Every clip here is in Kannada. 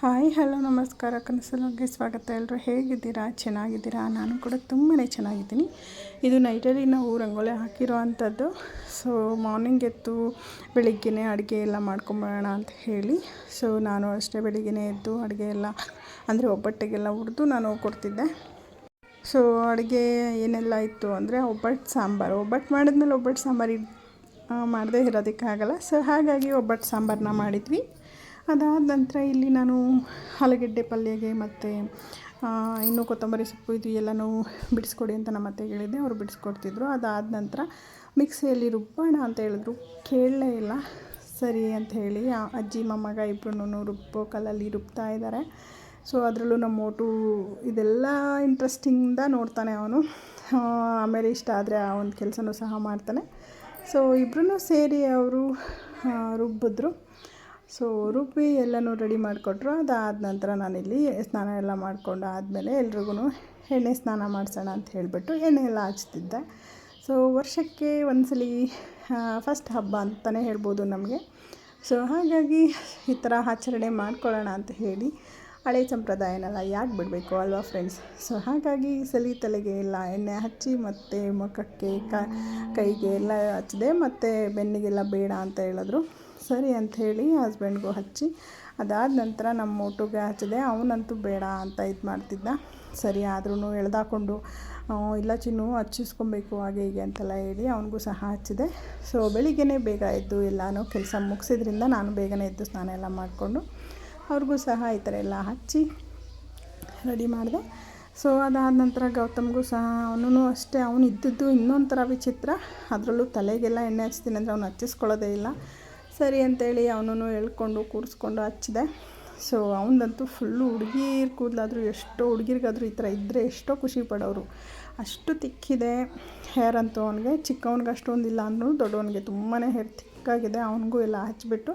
ಹಾಯ್, ಹಲೋ, ನಮಸ್ಕಾರ. ಕನಸಲೋಗೆ ಸ್ವಾಗತ. ಎಲ್ಲರೂ ಹೇಗಿದ್ದೀರಾ? ಚೆನ್ನಾಗಿದ್ದೀರಾ? ನಾನು ಕೂಡ ತುಂಬಾ ಚೆನ್ನಾಗಿದ್ದೀನಿ. ಇದು ನೈಟಲ್ಲಿ ನಾವು ರಂಗೋಲಿ ಹಾಕಿರೋ ಅಂಥದ್ದು ಸೊ ಮಾರ್ನಿಂಗ್ ಎದ್ದು ಬೆಳಿಗ್ಗೆನೇ ಅಡುಗೆ ಎಲ್ಲ ಮಾಡ್ಕೊಂಬರೋಣ ಅಂತ ಹೇಳಿ. ಸೊ ನಾನು ಅಷ್ಟೇ ಬೆಳಿಗ್ಗೆನೇ ಎದ್ದು ಅಡುಗೆ ಎಲ್ಲ, ಅಂದರೆ ಒಬ್ಬಟ್ಟಿಗೆಲ್ಲ ಹುರಿದು ನಾನು ಕೊಡ್ತಿದ್ದೆ. ಸೊ ಅಡುಗೆ ಏನೆಲ್ಲ ಇತ್ತು ಅಂದರೆ ಒಬ್ಬಟ್ಟು ಸಾಂಬಾರು. ಒಬ್ಬಟ್ಟು ಮಾಡಿದ್ಮೇಲೆ ಒಬ್ಬಟ್ಟು ಸಾಂಬಾರು ಮಾಡದೇ ಇರೋದಕ್ಕಾಗಲ್ಲ ಸೊ ಹಾಗಾಗಿ ಒಬ್ಬಟ್ಟು ಸಾಂಬಾರನ್ನ ಮಾಡಿದ್ವಿ. ಅದಾದ ನಂತರ ಇಲ್ಲಿ ನಾನು ಆಲೂಗಡ್ಡೆ ಪಲ್ಯಗೆ ಮತ್ತು ಇನ್ನೂ ಕೊತ್ತಂಬರಿ ಸೊಪ್ಪು ಇದು ಎಲ್ಲನೂ ಬಿಡಿಸ್ಕೊಡಿ ಅಂತ ನಮ್ಮ ಅತ್ತೆ ಹೇಳಿದ್ದೆ. ಅವರು ಬಿಡಿಸ್ಕೊಡ್ತಿದ್ರು. ಅದಾದ ನಂತರ ಮಿಕ್ಸಿಯಲ್ಲಿ ರುಬ್ಬೋಣ ಅಂತ ಹೇಳಿದ್ರು. ಕೇಳಲೇ ಇಲ್ಲ. ಸರಿ ಅಂತ ಹೇಳಿ ಅಜ್ಜಿ, ಮೊಮ್ಮಗ ಇಬ್ಬರೂ ರುಬ್ಬೋ ಕಲ್ಲಲ್ಲಿ ರುಬ್ತಾ ಇದ್ದಾರೆ ಸೊ, ಅದರಲ್ಲೂ ನಮ್ಮ ಮೋಟು ಇದೆಲ್ಲ ಇಂಟ್ರೆಸ್ಟಿಂಗಿಂದ ನೋಡ್ತಾನೆ ಅವನು. ಆಮೇಲೆ ಇಷ್ಟ ಆದರೆ ಆ ಒಂದು ಕೆಲಸನೂ ಸಹ ಮಾಡ್ತಾನೆ. ಸೊ ಇಬ್ಬರೂ ಸೇರಿ ಅವರು ರುಬ್ಬಿದ್ರು. ಸೊ ರುಬ್ಬಿ ಎಲ್ಲನೂ ರೆಡಿ ಮಾಡಿಕೊಟ್ರು. ಅದಾದ ನಂತರ ನಾನಿಲ್ಲಿ ಸ್ನಾನ ಎಲ್ಲ ಮಾಡಿಕೊಂಡು ಆದಮೇಲೆ ಎಲ್ರಿಗೂ ಎಣ್ಣೆ ಸ್ನಾನ ಮಾಡಿಸೋಣ ಅಂತ ಹೇಳಿಬಿಟ್ಟು ಎಣ್ಣೆ ಎಲ್ಲ ಹಚ್ತಿದ್ದೆ. ಸೊ ವರ್ಷಕ್ಕೆ ಒಂದ್ಸಲ ಫಸ್ಟ್ ಹಬ್ಬ ಅಂತಲೇ ಹೇಳ್ಬೋದು ನಮಗೆ. ಸೊ ಹಾಗಾಗಿ ಈ ಥರ ಆಚರಣೆ ಮಾಡ್ಕೊಳ್ಳೋಣ ಅಂತ ಹೇಳಿ ಹಳೆ ಸಂಪ್ರದಾಯನೆಲ್ಲ ಯಾಕೆ ಬಿಡಬೇಕು ಅಲ್ವಾ ಫ್ರೆಂಡ್ಸ್ ಸೊ ಹಾಗಾಗಿ ಸಲಿ ತಲೆಗೆ ಎಲ್ಲ ಎಣ್ಣೆ ಹಚ್ಚಿ ಮತ್ತು ಮುಖಕ್ಕೆ ಕೈಗೆ ಎಲ್ಲ ಹಚ್ಚಿದೆ. ಮತ್ತು ಬೆನ್ನಿಗೆಲ್ಲ ಬೇಡ ಅಂತ ಹೇಳಿದ್ರು. ಸರಿ ಅಂಥೇಳಿ ಹಸ್ಬೆಂಡ್ಗೂ ಹಚ್ಚಿ, ಅದಾದ ನಂತರ ನಮ್ಮ ಮೋಟುಗೆ ಹಚ್ಚಿದೆ. ಅವನಂತೂ ಬೇಡ ಅಂತ ಇದು ಮಾಡ್ತಿದ್ದ. ಸರಿ ಆದ್ರೂ ಎಳ್ದಾಕೊಂಡು ಇಲ್ಲ ಚಿನ್ನು, ಹಚ್ಚಿಸ್ಕೊಬೇಕು ಹಾಗೆ ಹೀಗೆ ಅಂತೆಲ್ಲ ಹೇಳಿ ಅವನಿಗೂ ಸಹ ಹಚ್ಚಿದೆ. ಸೊ ಬೆಳಿಗ್ಗೆ ಬೇಗ ಎದ್ದು ಎಲ್ಲನೂ ಕೆಲಸ ಮುಗಿಸಿದ್ರಿಂದ ನಾನು ಬೇಗನೆ ಎದ್ದು ಸ್ನಾನ ಎಲ್ಲ ಮಾಡಿಕೊಂಡು, ಅವ್ರಿಗೂ ಸಹ ಈ ಥರ ಎಲ್ಲ ಹಚ್ಚಿ ರೆಡಿ ಮಾಡಿದೆ. ಸೊ ಅದಾದ ನಂತರ ಗೌತಮ್ಗೂ ಸಹ ಅವನು ಅಷ್ಟೇ. ಅವನು ಇದ್ದಿದ್ದು ಇನ್ನೊಂಥರ ಥರ ವಿಚಿತ್ರ. ಅದರಲ್ಲೂ ತಲೆಗೆಲ್ಲ ಎಣ್ಣೆ ಹಚ್ತೀನಿ ಅಂದರೆ ಅವ್ನು ಹಚ್ಚಿಸ್ಕೊಳ್ಳೋದೇ ಇಲ್ಲ. ಸರಿ ಅಂತೇಳಿ ಅವನೂ ಎಳ್ಕೊಂಡು ಕೂರಿಸ್ಕೊಂಡು ಹಚ್ಚಿದೆ. ಸೊ ಅವನದಂತೂ ಫುಲ್ಲು ಹುಡುಗಿರ್ ಕೂದಲಾದರೂ, ಎಷ್ಟೋ ಹುಡುಗಿರಿಗಾದರೂ ಈ ಥರ ಇದ್ದರೆ ಎಷ್ಟೋ ಖುಷಿ ಪಡೋರು. ಅಷ್ಟು ತಿಕ್ಕಿದೆ. ಹೇರ್ ಅಂತೂ ಅವನಿಗೆ, ಚಿಕ್ಕವನಿಗೆ ಅಷ್ಟೊಂದಿಲ್ಲ ಅಂದ್ರೂ ದೊಡ್ಡವನಿಗೆ ತುಂಬಾ ಹೇರ್ ತಿಕ್ಕಾಗಿದೆ. ಅವನಿಗೂ ಎಲ್ಲ ಹಚ್ಚಿಬಿಟ್ಟು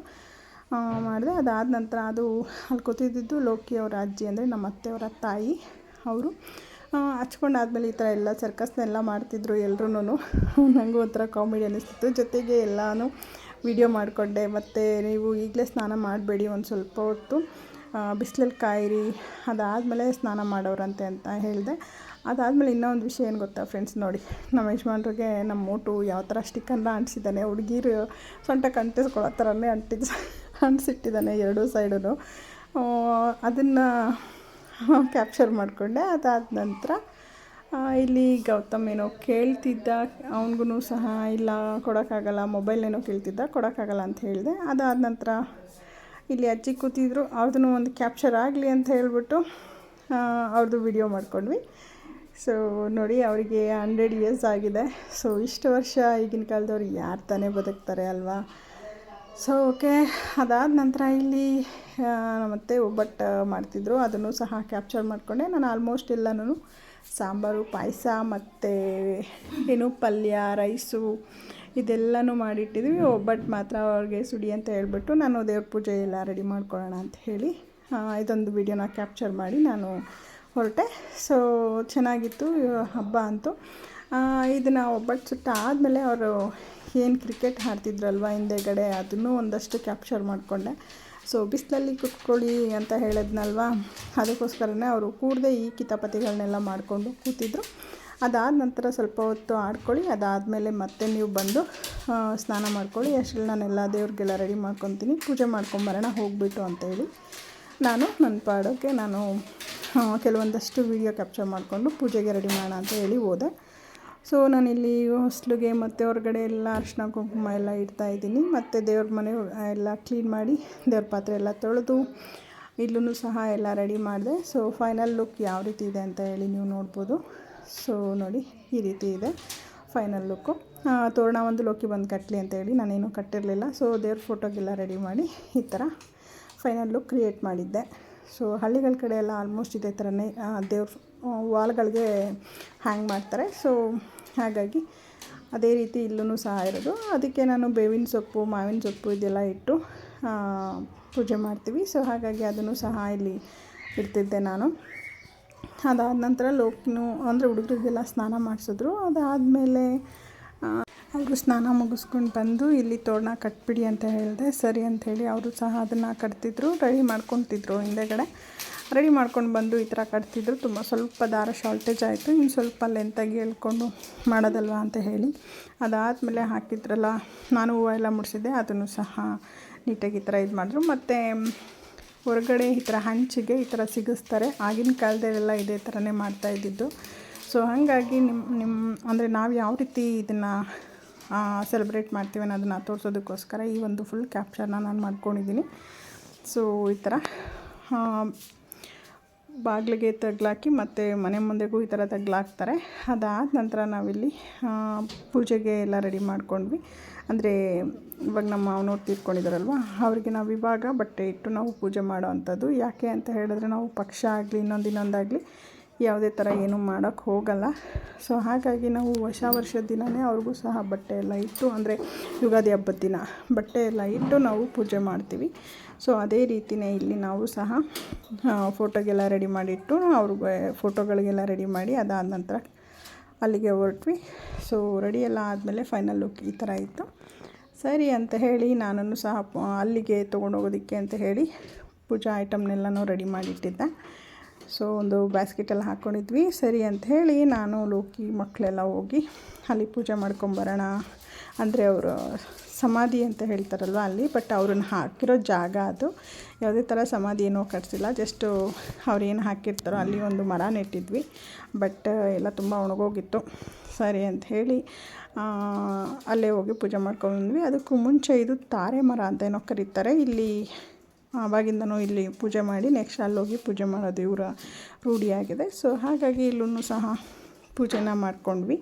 ಮಾಡಿದೆ. ಅದಾದ ನಂತರ ಅದು ಅಲ್ಲಿ ಕೂತಿದ್ದು ಲೋಕಿ ಅವರ ಅಜ್ಜಿ ಅಂದರೆ ನಮ್ಮ ಅತ್ತೆಯವರ ತಾಯಿ ಅವರು. ಹಚ್ಕೊಂಡಾದ್ಮೇಲೆ ಈ ಥರ ಎಲ್ಲ ಸರ್ಕಸ್ನೆಲ್ಲ ಮಾಡ್ತಿದ್ರು ಎಲ್ರೂ ನನಗೂ ಒಂಥರ ಕಾಮಿಡಿ ಅನ್ನಿಸ್ತಿತ್ತು. ಜೊತೆಗೆ ಎಲ್ಲನೂ ವಿಡಿಯೋ ಮಾಡಿಕೊಂಡೆ, ಮತ್ತು ನೀವು ಈಗಲೇ ಸ್ನಾನ ಮಾಡಬೇಡಿ ಒಂದು ಸ್ವಲ್ಪ ಹೊತ್ತು. ಬಿಸಿಲಲ್ಲಿ ಕಾಯಿರಿ, ಅದಾದಮೇಲೆ ಸ್ನಾನ ಮಾಡೋರಂತೆ ಅಂತ ಹೇಳಿದೆ. ಅದಾದಮೇಲೆ ಇನ್ನೊಂದು ವಿಷಯ ಏನು ಗೊತ್ತಾ ಫ್ರೆಂಡ್ಸ್ ನೋಡಿ, ನಮ್ಮ ಯಜಮಾನ್ರಿಗೆ ನಮ್ಮ ಮೋಟು ಯಾವ ಥರ ಸ್ಟಿಕ್ಕನ್ನು ಅಂಟಿಸಿದ್ದಾನೆ, ಹುಡುಗೀರು ಸೊಂಟಕ್ಕೆ ಅಂಟಿಸ್ಕೊಳ್ಳೋ ಥರನೇ ಅಂಟಿಸ್ ಅಂಟಿಸಿಟ್ಟಿದ್ದಾನೆ ಎರಡೂ ಸೈಡೂ ಅದನ್ನು ಕ್ಯಾಪ್ಚರ್ ಮಾಡಿಕೊಂಡೆ, ಅದಾದ ನಂತರ ಇಲ್ಲಿ ಗೌತಮ್ ಏನೋ ಕೇಳ್ತಿದ್ದ ಅವ್ನಿಗೂ ಸಹ ಇಲ್ಲ, ಕೊಡೋಕ್ಕಾಗಲ್ಲ, ಮೊಬೈಲ್ ಏನೋ ಕೇಳ್ತಿದ್ದ, ಕೊಡೋಕ್ಕಾಗಲ್ಲ ಅಂತ ಹೇಳಿದೆ. ಅದಾದ ನಂತರ ಇಲ್ಲಿ ಅಜ್ಜಿ ಕೂತಿದ್ರು ಅವ್ರದ್ದು ಒಂದು ಕ್ಯಾಪ್ಚರ್ ಆಗಲಿ ಅಂತ ಹೇಳಿಬಿಟ್ಟು ಅವ್ರದ್ದು ವಿಡಿಯೋ ಮಾಡ್ಕೊಂಡ್ವಿ. ಸೊ ನೋಡಿ, ಅವರಿಗೆ ಹಂಡ್ರೆಡ್ ಇಯರ್ಸ್ ಆಗಿದೆ. ಸೊ ಇಷ್ಟು ವರ್ಷ ಈಗಿನ ಕಾಲದವ್ರು ಯಾರು ತಾನೇ ಬದುಕ್ತಾರೆ ಅಲ್ವಾ? ಸೊ ಓಕೆ ಅದಾದ ನಂತರ ಇಲ್ಲಿ ಮತ್ತೆ ಒಬ್ಬಟ್ಟು ಮಾಡ್ತಿದ್ರು. ಅದನ್ನು ಸಹ ಕ್ಯಾಪ್ಚರ್ ಮಾಡಿಕೊಂಡೆ. ನಾನು ಆಲ್ಮೋಸ್ಟ್ ಎಲ್ಲನೂ ಸಾಂಬಾರು, ಪಾಯಸ ಮತ್ತು ಏನು ಪಲ್ಯ, ರೈಸು ಇದೆಲ್ಲನೂ ಮಾಡಿಟ್ಟಿದ್ವಿ. ಒಬ್ಬಟ್ಟು ಮಾತ್ರ ಅವ್ರಿಗೆ ಸುಡಿ ಅಂತ ಹೇಳ್ಬಿಟ್ಟು ನಾನು ದೇವ್ರ ಪೂಜೆ ಎಲ್ಲ ರೆಡಿ ಮಾಡ್ಕೊಳ್ಳೋಣ ಅಂತ ಹೇಳಿ ಇದೊಂದು ವಿಡಿಯೋನ ಕ್ಯಾಪ್ಚರ್ ಮಾಡಿ ನಾನು ಹೊರಟೆ. ಸೊ ಚೆನ್ನಾಗಿತ್ತು, ಹಬ್ಬ ಅಂತೂ. ಇದನ್ನು ಒಬ್ಬಟ್ಟು ಸುಟ್ಟ ಆದಮೇಲೆ ಅವರು ಏನು ಕ್ರಿಕೆಟ್ ಆಡ್ತಿದ್ರಲ್ವ ಹಿಂದೆಗಡೆ ಅದನ್ನು ಒಂದಷ್ಟು ಕ್ಯಾಪ್ಚರ್ ಮಾಡಿಕೊಂಡೆ. ಸೊ ಬಿಸಿಲಲ್ಲಿ ಕುತ್ಕೊಳ್ಳಿ ಅಂತ ಹೇಳಿದ್ನಲ್ವ? ಅದಕ್ಕೋಸ್ಕರನೇ ಅವರು ಕೂಡದೆ ಈ ಕಿತಾಪತಿಗಳನ್ನೆಲ್ಲ ಮಾಡಿಕೊಂಡು ಕೂತಿದ್ರು. ಅದಾದ ನಂತರ ಸ್ವಲ್ಪ ಹೊತ್ತು ಆಡ್ಕೊಳ್ಳಿ, ಅದಾದಮೇಲೆ ಮತ್ತೆ ನೀವು ಬಂದು ಸ್ನಾನ ಮಾಡ್ಕೊಳ್ಳಿ. ಅಷ್ಟರಲ್ಲಿ ನಾನೆಲ್ಲ ದೇವ್ರಿಗೆಲ್ಲ ರೆಡಿ ಮಾಡ್ಕೊತೀನಿ. ಪೂಜೆ ಮಾಡ್ಕೊಂಬರೋಣ ಹೋಗಿಬಿಟ್ಟು ಅಂತೇಳಿ ನಾನು ನನ್ನ ಪಾಡೋಕ್ಕೆ ನಾನು ಕೆಲವೊಂದಷ್ಟು ವೀಡಿಯೋ ಕ್ಯಾಪ್ಚರ್ ಮಾಡಿಕೊಂಡು ಪೂಜೆಗೆ ರೆಡಿ ಮಾಡೋಣ ಅಂತ ಹೇಳಿ ಹೋದೆ. ಸೊ ನಾನಿಲ್ಲಿ ಹೊಸ್ಲಿಗೆ ಮತ್ತು ಹೊರಗಡೆ ಎಲ್ಲ ಅರಿಶಿನ ಕುಂಕುಮ ಎಲ್ಲ ಇಡ್ತಾಯಿದ್ದೀನಿ ಮತ್ತು ದೇವ್ರ ಮನೆ ಎಲ್ಲ ಕ್ಲೀನ್ ಮಾಡಿ ದೇವ್ರ ಪಾತ್ರೆ ಎಲ್ಲ ತೊಳೆದು ಇಲ್ಲೂ ಸಹ ಎಲ್ಲ ರೆಡಿ ಮಾಡಿದೆ. ಸೊ ಫೈನಲ್ ಲುಕ್ ಯಾವ ರೀತಿ ಇದೆ ಅಂತ ಹೇಳಿ ನೀವು ನೋಡ್ಬೋದು. ಸೊ ನೋಡಿ, ಈ ರೀತಿ ಇದೆ ಫೈನಲ್ ಲುಕ್ಕು ತೋರಣ ಒಂದು ಲೋಕಿ ಬಂದು ಕಟ್ಟಲಿ ಅಂತ ಹೇಳಿ ನಾನೇನು ಕಟ್ಟಿರಲಿಲ್ಲ. ಸೊ ದೇವ್ರ ಫೋಟೋಗೆಲ್ಲ ರೆಡಿ ಮಾಡಿ ಈ ಥರ ಫೈನಲ್ ಲುಕ್ ಕ್ರಿಯೇಟ್ ಮಾಡಿದ್ದೆ. ಸೊ ಹಳ್ಳಿಗಳ ಕಡೆ ಎಲ್ಲ ಆಲ್ಮೋಸ್ಟ್ ಇದೇ ಥರನೇ ದೇವ್ರ ವಾಲ್ಗಳಿಗೆ ಹ್ಯಾಂಗ್ ಮಾಡ್ತಾರೆ. ಸೊ ಹಾಗಾಗಿ ಅದೇ ರೀತಿ ಇಲ್ಲೂ ಸಹ ಇರೋದು. ಅದಕ್ಕೆ ನಾನು ಬೇವಿನ ಸೊಪ್ಪು, ಮಾವಿನ ಸೊಪ್ಪು ಇದೆಲ್ಲ ಇಟ್ಟು ಪೂಜೆ ಮಾಡ್ತೀವಿ. ಸೊ ಹಾಗಾಗಿ ಅದನ್ನು ಸಹ ಇಲ್ಲಿ ಇಡ್ತಿದ್ದೆ ನಾನು. ಅದಾದ ನಂತರ ಲೋಕ್ನು, ಅಂದರೆ ಹುಡುಗರಿಗೆಲ್ಲ ಸ್ನಾನ ಮಾಡಿಸಿದ್ರು. ಅದಾದಮೇಲೆ ಅವರು ಸ್ನಾನ ಮುಗಿಸ್ಕೊಂಡು ಬಂದು ಇಲ್ಲಿ ತೋರಣ ಕಟ್ಬಿಡಿ ಅಂತ ಹೇಳಿದೆ. ಸರಿ ಅಂಥೇಳಿ ಅವರು ಸಹ ಅದನ್ನು ಕಟ್ತಿದ್ರು. ರೆಡಿ ಮಾಡ್ಕೊತಿದ್ರು ಹಿಂದೆಗಡೆ. ರೆಡಿ ಮಾಡ್ಕೊಂಡು ಬಂದು ಈ ಥರ ಕಟ್ತಿದ್ರು. ತುಂಬ ಸ್ವಲ್ಪ ದಾರ ಶಾರ್ಟೇಜ್ ಆಯಿತು. ಇನ್ನು ಸ್ವಲ್ಪ ಲೆಂತಾಗಿ ಹೇಳ್ಕೊಂಡು ಮಾಡೋದಲ್ವ ಅಂತ ಹೇಳಿ. ಅದಾದಮೇಲೆ ಹಾಕಿದ್ರಲ್ಲ, ನಾನು ಹೂವು ಎಲ್ಲ ಮುಡಿಸಿದ್ದೆ. ಅದನ್ನು ಸಹ ನೀಟಾಗಿ ಈ ಥರ ಇದು ಮಾಡಿದ್ರು. ಮತ್ತು ಹೊರಗಡೆ ಈ ಥರ ಹಂಚಿಗೆ ಈ ಥರ ಸಿಗಿಸ್ತಾರೆ. ಆಗಿನ ಕಾಲದಲ್ಲೆಲ್ಲ ಇದೇ ಥರನೇ ಮಾಡ್ತಾಯಿದ್ದಿದ್ದು ಸೊ ಹಾಗಾಗಿ ನಿಮ್ಮ ನಿಮ್ಮ ಅಂದರೆ ನಾವು ಯಾವ ರೀತಿ ಇದನ್ನು ಸೆಲೆಬ್ರೇಟ್ ಮಾಡ್ತೀವಿ ಅನ್ನೋದನ್ನು ತೋರಿಸೋದಕ್ಕೋಸ್ಕರ ಈ ಒಂದು ಫುಲ್ ಕ್ಯಾಪ್ಚರ್ನ ನಾನು ಮಾಡ್ಕೊಂಡಿದ್ದೀನಿ ಸೊ ಈ ಥರ ಬಾಗಿಲಿಗೆ ತಗ್ಲಾಕಿ ಮತ್ತು ಮನೆ ಮುಂದೆಗೂ ಈ ಥರ ತಗ್ಲಾಕ್ತಾರೆ ಅದಾದ ನಂತರ ನಾವಿಲ್ಲಿ ಪೂಜೆಗೆ ಎಲ್ಲ ರೆಡಿ ಮಾಡ್ಕೊಂಡ್ವಿ. ಅಂದರೆ, ಇವಾಗ ನಮ್ಮ ಮಾವನವ್ರು ತೀರ್ಕೊಂಡಿದ್ದಾರಲ್ವ ಅವರಿಗೆ ನಾವು ಇವಾಗ ಬಟ್ಟೆ ಇಟ್ಟು ನಾವು ಪೂಜೆ ಮಾಡೋ ಅಂಥದ್ದು ಯಾಕೆ ಅಂತ ಹೇಳಿದ್ರೆ ನಾವು ಪಕ್ಷ ಆಗಲಿ, ಇನ್ನೊಂದು ಇನ್ನೊಂದಾಗಲಿ ಯಾವುದೇ ಥರ ಏನು ಮಾಡೋಕ್ಕೆ ಹೋಗಲ್ಲ. ಸೊ ಹಾಗಾಗಿ ನಾವು ವರ್ಷ ವರ್ಷದ ದಿನವೇ ಅವ್ರಿಗೂ ಸಹ ಬಟ್ಟೆ ಎಲ್ಲ ಇಟ್ಟು, ಅಂದರೆ ಯುಗಾದಿ ಹಬ್ಬದ ದಿನ ಬಟ್ಟೆ ಎಲ್ಲ ಇಟ್ಟು ನಾವು ಪೂಜೆ ಮಾಡ್ತೀವಿ. ಸೊ ಅದೇ ರೀತಿಯೇ ಇಲ್ಲಿ ನಾವು ಸಹ ಫೋಟೋಗೆಲ್ಲ ರೆಡಿ ಮಾಡಿಟ್ಟು ಅವ್ರಿಗೆ ಫೋಟೋಗಳಿಗೆಲ್ಲ ರೆಡಿ ಮಾಡಿ ಅದಾದ ನಂತರ ಅಲ್ಲಿಗೆ ಹೊರಟ್ವಿ. ಸೊ ರೆಡಿ ಎಲ್ಲ ಆದಮೇಲೆ ಫೈನಲ್ ಲುಕ್ ಈ ಥರ ಇತ್ತು. ಸರಿ ಅಂತ ಹೇಳಿ ನಾನು ಸಹ ಅಲ್ಲಿಗೆ ತೊಗೊಂಡೋಗೋದಕ್ಕೆ ಅಂತ ಹೇಳಿ ಪೂಜಾ ಐಟಮ್ನೆಲ್ಲನೂ ರೆಡಿ ಮಾಡಿಟ್ಟಿದ್ದೆ. ಸೊ ಒಂದು ಬ್ಯಾಸ್ಕೆಟಲ್ಲಿ ಹಾಕ್ಕೊಂಡಿದ್ವಿ ಸರಿ ಅಂತ ಹೇಳಿ ನಾನು ಲೋಕಿ ಮಕ್ಕಳೆಲ್ಲ ಹೋಗಿ ಅಲ್ಲಿ ಪೂಜೆ ಮಾಡ್ಕೊಂಬರೋಣ ಅಂದರೆ ಅವರು ಸಮಾಧಿ ಅಂತ ಹೇಳ್ತಾರಲ್ವ ಅಲ್ಲಿ, ಬಟ್ ಅವ್ರನ್ನ ಹಾಕಿರೋ ಜಾಗ ಅದು. ಯಾವುದೇ ಥರ ಸಮಾಧಿ ಏನೋ ಕಟ್ಸಿಲ್ಲ, ಜಸ್ಟು ಅವ್ರು ಏನು ಹಾಕಿರ್ತಾರೋ ಅಲ್ಲಿ ಒಂದು ಮರ ನೆಟ್ಟಿದ್ವಿ. ಬಟ್ ಎಲ್ಲ ತುಂಬ ಒಣಗೋಗಿತ್ತು. ಸರಿ ಅಂತ ಹೇಳಿ ಅಲ್ಲೇ ಹೋಗಿ ಪೂಜೆ ಮಾಡ್ಕೊಂಡ್ವಿ. ಅದಕ್ಕೂ ಮುಂಚೆ ಇದು ತಾರೆ ಮರ ಅಂತ ಏನೋ ಕರೀತಾರೆ. ಇಲ್ಲಿ ಆವಾಗಿಂದನೂ ಇಲ್ಲಿ ಪೂಜೆ ಮಾಡಿ ನೆಕ್ಸ್ಟ್ ಅಲ್ಲೋಗಿ ಪೂಜೆ ಮಾಡೋದು ಇವರ ರೂಢಿಯಾಗಿದೆ. ಸೊ ಹಾಗಾಗಿ ಇಲ್ಲೂ ಸಹ ಪೂಜೆನ ಮಾಡ್ಕೊಂಡ್ವಿ.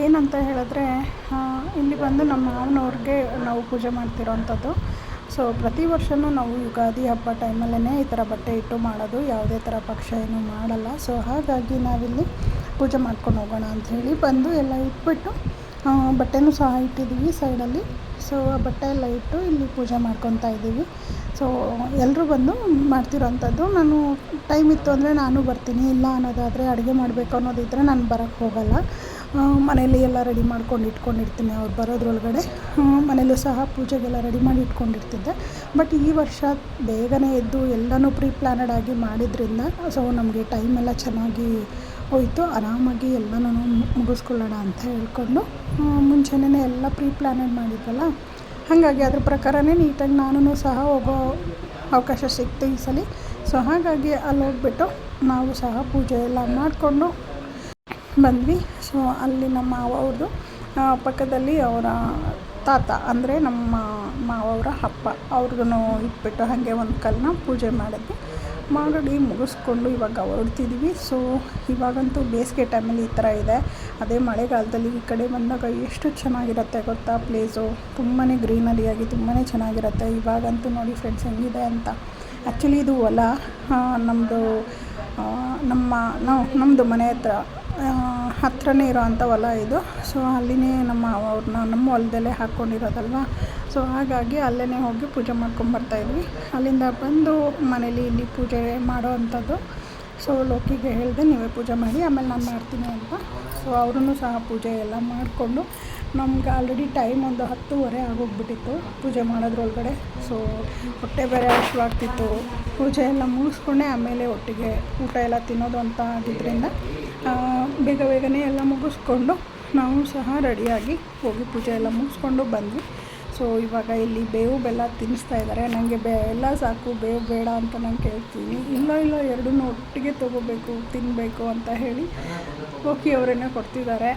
ಏನಂತ ಹೇಳಿದ್ರೆ ಇಲ್ಲಿ ಬಂದು ನಮ್ಮ ಮಾವನವ್ರಿಗೆ ನಾವು ಪೂಜೆ ಮಾಡ್ತಿರೋವಂಥದ್ದು ಸೊ ಪ್ರತಿ ವರ್ಷವೂ ನಾವು ಯುಗಾದಿ ಹಬ್ಬ ಟೈಮಲ್ಲೇ ಈ ಥರ ಬಟ್ಟೆ ಇಟ್ಟು ಮಾಡೋದು. ಯಾವುದೇ ಥರ ಪಕ್ಷ ಏನು ಮಾಡಲ್ಲ. ಸೊ ಹಾಗಾಗಿ ನಾವಿಲ್ಲಿ ಪೂಜೆ ಮಾಡ್ಕೊಂಡು ಹೋಗೋಣ ಅಂತ ಹೇಳಿ ಬಂದು ಎಲ್ಲ ಇಟ್ಬಿಟ್ಟು ಬಟ್ಟೆನೂ ಸಹ ಇಟ್ಟಿದ್ದೀವಿ ಸೈಡಲ್ಲಿ. ಸೊ ಆ ಬಟ್ಟೆ ಎಲ್ಲ ಇಟ್ಟು ಇಲ್ಲಿ ಪೂಜೆ ಮಾಡ್ಕೊತಾ ಇದ್ದೀವಿ. ಸೊ ಎಲ್ಲರೂ ಬಂದು ಮಾಡ್ತಿರೋವಂಥದ್ದು ನಾನು ಟೈಮ್ ಇತ್ತು ಅಂದರೆ ನಾನು ಬರ್ತೀನಿ. ಇಲ್ಲ ಅನ್ನೋದಾದರೆ ಅಡುಗೆ ಮಾಡಬೇಕು ಅನ್ನೋದಿದ್ದರೆ ನಾನು ಬರೋಕ್ಕೆ ಹೋಗಲ್ಲ. ಮನೇಲಿ ಎಲ್ಲ ರೆಡಿ ಮಾಡ್ಕೊಂಡು ಇಟ್ಕೊಂಡಿರ್ತೀನಿ ಅವ್ರು ಬರೋದ್ರೊಳಗಡೆ. ಮನೇಲೂ ಸಹ ಪೂಜೆಗೆಲ್ಲ ರೆಡಿ ಮಾಡಿ ಇಟ್ಕೊಂಡಿರ್ತಿದ್ದೆ. ಬಟ್ ಈ ವರ್ಷ ಬೇಗನೆ ಎದ್ದು ಎಲ್ಲನೂ ಪ್ರೀ ಪ್ಲ್ಯಾನಡ್ ಆಗಿ ಮಾಡಿದ್ರಿಂದ ಸೊ ನಮಗೆ ಟೈಮ್ ಎಲ್ಲ ಚೆನ್ನಾಗಿ ಹೋಯಿತು. ಆರಾಮಾಗಿ ಎಲ್ಲನೂ ಮುಗಿಸ್ಕೊಳ್ಳೋಣ ಅಂತ ಹೇಳ್ಕೊಂಡು ಮುಂಚೆನೇ ಎಲ್ಲ ಪ್ರೀ ಪ್ಲ್ಯಾನಡ್ ಮಾಡಿದ್ದಲ್ಲ ಹಾಗಾಗಿ ಅದ್ರ ಪ್ರಕಾರನೇ ನೀಟಾಗಿ ನಾನು ಸಹ ಹೋಗೋ ಅವಕಾಶ ಸಿಕ್ತು ಈ ಸಲ. ಸೊ ಹಾಗಾಗಿ ಅಲ್ಲಿ ಹೋಗ್ಬಿಟ್ಟು ನಾವು ಸಹ ಪೂಜೆ ಎಲ್ಲ ಮಾಡಿಕೊಂಡು ಬಂದ್ವಿ. ಸೊ, ಅಲ್ಲಿ ನಮ್ಮ ಮಾವ ಅವ್ರದ್ದು ಪಕ್ಕದಲ್ಲಿ ಅವರ ತಾತ, ಅಂದರೆ ನಮ್ಮ ಮಾವವರ ಅಪ್ಪ ಅವ್ರಿಗೂ ಇಟ್ಬಿಟ್ಟು ಹಾಗೆ ಒಂದು ಕಲ್ಲನ್ನ ಪೂಜೆ ಮಾಡಿದ್ವಿ. ಮಾಡಿ ಮುಗಿಸ್ಕೊಂಡು ಇವಾಗ ಹೊರಡ್ತಿದ್ದೀವಿ ಸೊ, ಇವಾಗಂತೂ ಬೇಸಿಗೆ ಟೈಮಲ್ಲಿ ಈ ಥರ ಇದೆ. ಅದೇ ಮಳೆಗಾಲದಲ್ಲಿ ಈ ಕಡೆ ಬಂದಾಗ ಎಷ್ಟು ಚೆನ್ನಾಗಿರುತ್ತೆ ಗೊತ್ತಾ ಪ್ಲೇಸು ತುಂಬಾ ಗ್ರೀನರಿಯಾಗಿ ತುಂಬಾ ಚೆನ್ನಾಗಿರುತ್ತೆ. ಇವಾಗಂತೂ ನೋಡಿ ಫ್ರೆಂಡ್ಸ್ ಹೆಂಗಿದೆ ಅಂತ. ಆ್ಯಕ್ಚುಲಿ ಇದು ಹೊಲ ನಮ್ಮದು ನಮ್ಮ, ನಾವು ನಮ್ಮದು ಮನೆ ಹತ್ರ ಹತ್ರನೇ ಇರೋವಂಥ ಹೊಲ ಇದು. ಸೊ ಅಲ್ಲಿನೇ ನಮ್ಮ ಅವ್ರನ್ನ, ನಮ್ಮ ಹೊಲದಲ್ಲೇ ಹಾಕ್ಕೊಂಡಿರೋದಲ್ವ ಸೊ ಹಾಗಾಗಿ ಅಲ್ಲೇ ಹೋಗಿ ಪೂಜೆ ಮಾಡ್ಕೊಂಬರ್ತಾಯಿದ್ವಿ ಅಲ್ಲಿಂದ ಬಂದು ಮನೇಲಿ ಇಲ್ಲಿ ಪೂಜೆ ಮಾಡೋ ಅಂಥದ್ದು. ಸೊ ಲೋಕಿಗೆ ಹೇಳಿದೆ ನೀವೇ ಪೂಜೆ ಮಾಡಿ, ಆಮೇಲೆ ನಾನು ಮಾಡ್ತೀನಿ ಅಂತ. ಸೊ ಅವರೂ ಸಹ ಪೂಜೆ ಎಲ್ಲ ಮಾಡಿಕೊಂಡು ನಮ್ಗೆ ಆಲ್ರೆಡಿ ಟೈಮ್ ಒಂದು ಹತ್ತುವರೆ ಆಗೋಗ್ಬಿಟ್ಟಿತ್ತು. ಪೂಜೆ ಮಾಡೋದ್ರೊಳಗಡೆ. ಸೊ ಹೊಟ್ಟೆ ಬೇರೆ ಹಶ್ವಾಗ್ತಿತ್ತು ಪೂಜೆ ಎಲ್ಲ ಮುಗಿಸ್ಕೊಂಡೆ, ಆಮೇಲೆ ಒಟ್ಟಿಗೆ ಊಟ ಎಲ್ಲ ತಿನ್ನೋದು ಅಂತ ಆಗಿದ್ದರಿಂದ ಬೇಗ ಬೇಗನೆ ಎಲ್ಲ ಮುಗಿಸ್ಕೊಂಡು ನಾವು ಸಹ ರೆಡಿಯಾಗಿ ಹೋಗಿ ಪೂಜೆ ಎಲ್ಲ ಮುಗಿಸ್ಕೊಂಡು ಬಂದ್ವಿ. ಸೊ ಇವಾಗ ಇಲ್ಲಿ ಬೇವು ಬೆಲ್ಲ ತಿನ್ನಿಸ್ತಾ ಇದ್ದಾರೆ. ನನಗೆ ಬೆಲ್ಲ ಸಾಕು, ಬೇವು ಬೇಡ ಅಂತ ನಾನು ಕೇಳ್ತೀನಿ. ಇಲ್ಲ ಇಲ್ಲ, ಎರಡನ್ನೂ ಒಟ್ಟಿಗೆ ತೊಗೋಬೇಕು ತಿನ್ನಬೇಕು ಅಂತ ಹೇಳಿ ಓಕೆ ಅವರೇನೆ ಕೊಡ್ತಿದ್ದಾರೆ.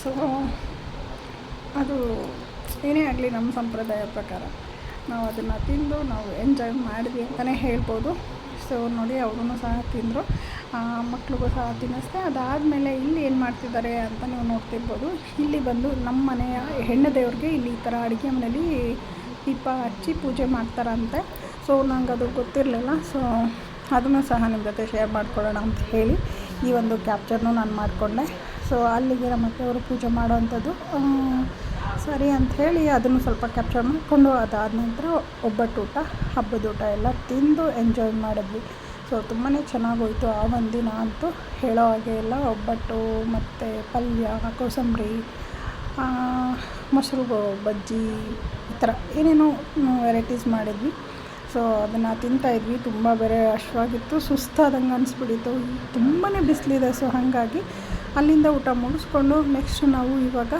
ಸೊ ಅದು ಏನೇ ಆಗಲಿ ನಮ್ಮ ಸಂಪ್ರದಾಯ ಪ್ರಕಾರ ನಾವು ಅದನ್ನು ತಿಂದು ನಾವು ಎಂಜಾಯ್ ಮಾಡಿದ್ವಿ ಅಂತಲೇ ಹೇಳ್ಬೋದು. ಸೊ ನೋಡಿ ಅವ್ರೂ ಸಹ ತಿಂದರು. ಮಕ್ಳಿಗೂ ಸಹ ತಿನ್ನಿಸ್ದೆ. ಅದಾದಮೇಲೆ ಇಲ್ಲಿ ಏನು ಮಾಡ್ತಿದ್ದಾರೆ ಅಂತ ನೀವು ನೋಡ್ತಿರ್ಬೋದು. ಇಲ್ಲಿ ಬಂದು ನಮ್ಮ ಮನೆಯ ಹೆಣ್ಣು ದೇವ್ರಿಗೆ ಇಲ್ಲಿ ಈ ಥರ ಅಡುಗೆ ಮನೇಲಿ ದೀಪ ಹಚ್ಚಿ ಪೂಜೆ ಮಾಡ್ತಾರಂತೆ. ಸೊ ನಂಗೆ ಅದು ಗೊತ್ತಿರಲಿಲ್ಲ. ಸೊ ಅದನ್ನು ಸಹ ನಿಮ್ಮ ಜೊತೆ ಶೇರ್ ಮಾಡ್ಕೊಳ್ಳೋಣ ಅಂತ ಹೇಳಿ ಈ ಒಂದು ಕ್ಯಾಪ್ಚರ್ನು ನಾನು ಮಾಡಿಕೊಂಡೆ. ಸೊ ಅಲ್ಲಿಗೆ ನಮ್ಮ ಅವರು ಪೂಜೆ ಮಾಡೋವಂಥದ್ದು ಸರಿ ಹೇಳಿ ಅದನ್ನು ಸ್ವಲ್ಪ ಕ್ಯಾಪ್ಚರ್ ಮಾಡಿಕೊಂಡು ಅದಾದ ನಂತರ ಒಬ್ಬಟ್ಟು ಊಟ, ಹಬ್ಬದ ಊಟ ಎಲ್ಲ ತಿಂದು ಎಂಜಾಯ್ ಮಾಡಿದ್ವಿ. ಸೊ ತುಂಬಾ ಚೆನ್ನಾಗೋಯ್ತು ಆ ಒಂದಿನ ದಿನ ಅಂತೂ. ಹೇಳೋ ಹಾಗೆ ಇಲ್ಲ ಒಬ್ಬಟ್ಟು ಮತ್ತು ಪಲ್ಯ, ಕೋಸಂಬರಿ ಮೊಸರು ಬಜ್ಜಿ ಈ ಥರ ಏನೇನೋ ವೆರೈಟೀಸ್ ಮಾಡಿದ್ವಿ. ಸೊ ಅದನ್ನು ತಿಂತಾಯಿದ್ವಿ ತುಂಬ ಬೇರೆ ಅಶ್ವಾಗಿತ್ತು ಸುಸ್ತಾದಂಗೆ ಅನಿಸ್ಬಿಡಿತ್ತು ತುಂಬಾ ಬಿಸಿಲಿದೆ. ಸೊ ಹಾಗಾಗಿ ಅಲ್ಲಿಂದ ಊಟ ಮುಗಿಸ್ಕೊಂಡು ನೆಕ್ಸ್ಟ್ ನಾವು ಇವಾಗ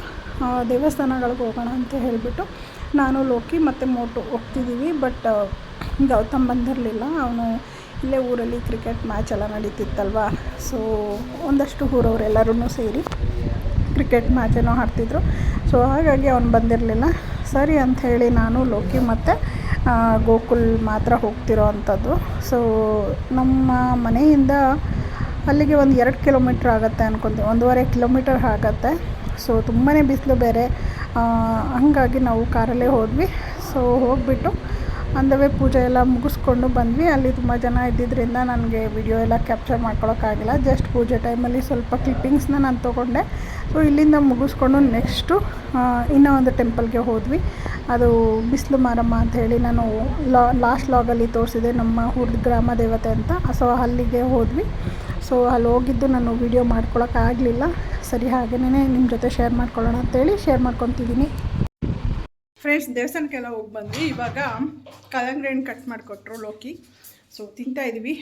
ದೇವಸ್ಥಾನಗಳಿಗೆ ಹೋಗೋಣ ಅಂತ ಹೇಳಿಬಿಟ್ಟು ನಾನು ಲೋಕಿ ಮತ್ತು ಮೋಟು ಹೋಗ್ತಿದ್ದೀವಿ, ಬಟ್ ಗೌತಮ್ ಬಂದಿರಲಿಲ್ಲ. ಅವನು ಇಲ್ಲೇ ಊರಲ್ಲಿ ಕ್ರಿಕೆಟ್ ಮ್ಯಾಚ್ ಎಲ್ಲ ನಡೀತಿತ್ತಲ್ವ? ಸೊ ಒಂದಷ್ಟು ಊರವರೆಲ್ಲರೂ ಸೇರಿ ಕ್ರಿಕೆಟ್ ಮ್ಯಾಚೇನೋ ಆಡ್ತಿದ್ರು. ಸೊ ಹಾಗಾಗಿ ಅವನು ಬಂದಿರಲಿಲ್ಲ. ಸರಿ ಅಂತ ಹೇಳಿ ನಾನು ಲೋಕಿ ಮತ್ತು ಗೋಕುಲ್ ಮಾತ್ರ ಹೋಗ್ತಿರೋ ಅಂಥದ್ದು. ಸೊ ನಮ್ಮ ಮನೆಯಿಂದ ಅಲ್ಲಿಗೆ ಒಂದು ಎರಡು ಕಿಲೋಮೀಟ್ರ್ ಆಗುತ್ತೆ ಅಂದ್ಕೊಂತೀವಿ ಒಂದೂವರೆ ಕಿಲೋಮೀಟರ್ ಆಗುತ್ತೆ. ಸೊ ತುಂಬಾ ಬಿಸಿಲು ಬೇರೆ. ಹಂಗಾಗಿ ನಾವು ಕಾರಲ್ಲೇ ಹೋದ್ವಿ. ಸೊ ಹೋಗಿಬಿಟ್ಟು ಅಂದವೇ ಪೂಜೆ ಎಲ್ಲ ಮುಗಿಸ್ಕೊಂಡು ಬಂದ್ವಿ. ಅಲ್ಲಿ ತುಂಬ ಜನ ಇದ್ದಿದ್ದರಿಂದ ನನಗೆ ವಿಡಿಯೋ ಎಲ್ಲ ಕ್ಯಾಪ್ಚರ್ ಮಾಡ್ಕೊಳೋಕ್ಕಾಗಿಲ್ಲ ಜಸ್ಟ್ ಪೂಜೆ ಟೈಮಲ್ಲಿ ಸ್ವಲ್ಪ ಕ್ಲಿಪ್ಪಿಂಗ್ಸ್ನ ನಾನು ತೊಗೊಂಡೆ. ಸೊ ಇಲ್ಲಿಂದ ಮುಗಿಸ್ಕೊಂಡು ನೆಕ್ಸ್ಟು ಇನ್ನೂ ಒಂದು ಟೆಂಪಲ್ಗೆ ಹೋದ್ವಿ. ಅದು ಬಿಸಿಲು ಮಾರಮ್ಮ ಅಂತ ಹೇಳಿ ನಾನು ಲಾ ಲಾಸ್ಟ್ ಲಾಗಲ್ಲಿ ತೋರಿಸಿದೆ ನಮ್ಮ ಊರ್ದು ಗ್ರಾಮ ದೇವತೆ ಅಂತ. ಸೊ ಅಲ್ಲಿಗೆ ಹೋದ್ವಿ. ಸೊ ಅಲ್ಲಿ ಹೋಗಿದ್ದು ನಾನು ವಿಡಿಯೋ ಮಾಡ್ಕೊಳಕ್ಕಾಗಲಿಲ್ಲ ಸರಿ ಹಾಗೆಯೇ ನಿಮ್ಮ ಜೊತೆ ಶೇರ್ ಮಾಡ್ಕೊಳ್ಳೋಣ ಅಂತೇಳಿ ಶೇರ್ ಮಾಡ್ಕೊತಿದ್ದೀನಿ ಫ್ರೆಂಡ್ಸ್ ದೇವಸ್ಥಾನಕ್ಕೆಲ್ಲ ಹೋಗಿ ಬಂದ್ವಿ. ಇವಾಗ ಕಲ್ಲಂಗಡಿ ಹಣ್ಣು ಕಟ್ ಮಾಡಿಕೊಟ್ರು ಲೋಕಿ. ಸೊ ತಿಂತಾ ಇದ್ದೀವಿ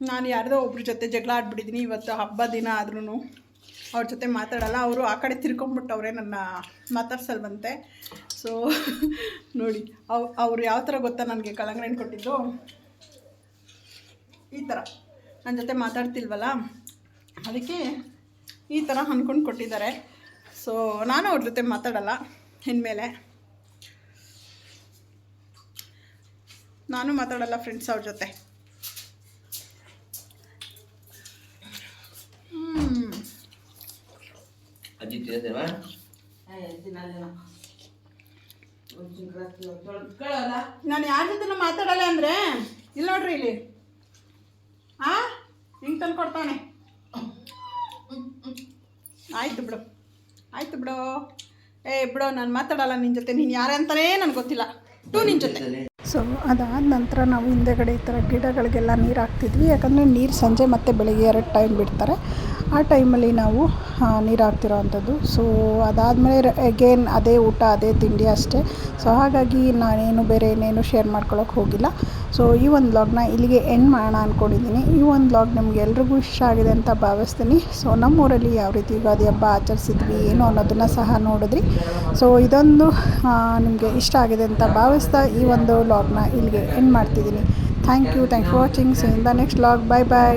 ನಾನು ಯಾರ್ದೋ ಒಬ್ರ ಜೊತೆ ಜಗಳ ಆಡ್ಬಿಟ್ಟಿದ್ದೀನಿ ಇವತ್ತು ಹಬ್ಬ ದಿನ ಆದ್ರೂ ಅವ್ರ ಜೊತೆ ಮಾತಾಡಲ್ಲ. ಅವರು ಆ ಕಡೆ ತಿರ್ಕೊಂಬಿಟ್ಟವ್ರೆ ನನ್ನ ಮಾತಾಡ್ಸಲ್ವಂತೆ. ಸೊ ನೋಡಿ, ಅವ್, ಅವ್ರು ಯಾವ ಥರ ಗೊತ್ತಾ ನನಗೆ ಕಲ್ಲಂಗಡಿ ಕೊಟ್ಟಿದ್ದು? ಈ ಥರ ನನ್ನ ಜೊತೆ ಮಾತಾಡ್ತಿಲ್ವಲ್ಲ? ಅದಕ್ಕೆ ಈ ಥರ ಅಂದ್ಕೊಂಡು ಕೊಟ್ಟಿದ್ದಾರೆ. ಸೊ ನಾನು ಅವ್ರ ಜೊತೆ ಮಾತಾಡಲ್ಲ. ಇನ್ಮೇಲೆ ನಾನು ಮಾತಾಡಲ್ಲ ಫ್ರೆಂಡ್ಸ್ ಅವ್ರ ಜೊತೆ. ನಾನು ಯಾರ ಜೊತೆ ಮಾತಾಡಲ್ಲ ಅಂದರೆ ಇಲ್ಲಿ ನೋಡ್ರಿ ಇಲ್ಲಿ. ಆ? ಹಿಂಗೆ ತಂದು ಕೊಡ್ತಾನೆ ಆಯ್ತು ಬಿಡು ಆಯ್ತು ಬಿಡು ಏ ಬಿಡು ನಾನು ಮಾತಾಡಲ್ಲ ನಿನ್ನ ಜೊತೆ. ನೀನು ಯಾರಂತಾನೇ ನನಗೆ ಗೊತ್ತಿಲ್ಲ. ಟೂ ನಿನ್ನ ಜೊತೆ. ಸೊ ಅದಾದ ನಂತರ ನಾವು ಹಿಂದೆಗಡೆ ಈ ಥರ ಗಿಡಗಳಿಗೆಲ್ಲ ನೀರು ಹಾಕ್ತಿದ್ವಿ. ಯಾಕಂದರೆ ನೀರು ಸಂಜೆ ಮತ್ತು ಬೆಳಗ್ಗೆ ಎರಡು ಟೈಮ್ ಬಿಡ್ತಾರೆ. ಆ ಟೈಮಲ್ಲಿ ನಾವು ನೀರು ಹಾಕ್ತಿರೋ ಅಂಥದ್ದು ಸೊ ಅದಾದಮೇಲೆ ಅಗೇನ್ ಅದೇ ಊಟ, ಅದೇ ತಿಂಡಿ ಅಷ್ಟೇ. ಸೊ ಹಾಗಾಗಿ ನಾನೇನು ಬೇರೆ ಏನೇನು ಶೇರ್ ಮಾಡ್ಕೊಳಕ್ಕೆ ಹೋಗಿಲ್ಲ. ಸೊ ಈ ಒಂದು ವ್ಲಾಗ್ನ ಇಲ್ಲಿಗೆ ಎಂಡ್ ಮಾಡೋಣ ಅಂದ್ಕೊಂಡಿದ್ದೀನಿ ಈ ಒಂದು ವ್ಲಾಗ್ ನಿಮ್ಗೆ ಎಲ್ರಿಗೂ ಇಷ್ಟ ಆಗಿದೆ ಅಂತ ಭಾವಿಸ್ತೀನಿ. ಸೊ ನಮ್ಮೂರಲ್ಲಿ ಯಾವ ರೀತಿ ಯುಗಾದಿ ಹಬ್ಬ ಆಚರಿಸಿದ್ವಿ, ಏನು ಅನ್ನೋದನ್ನು ಸಹ ನೋಡಿದ್ರಿ. ಸೊ ಇದೊಂದು ನಿಮಗೆ ಇಷ್ಟ ಆಗಿದೆ ಅಂತ ಭಾವಿಸ್ತಾ ಈ ಒಂದು ವ್ಲಾಗ್ನ ಇಲ್ಲಿಗೆ ಎಂಡ್ ಮಾಡ್ತಿದ್ದೀನಿ thank you thank for watching so in the next vlog bye bye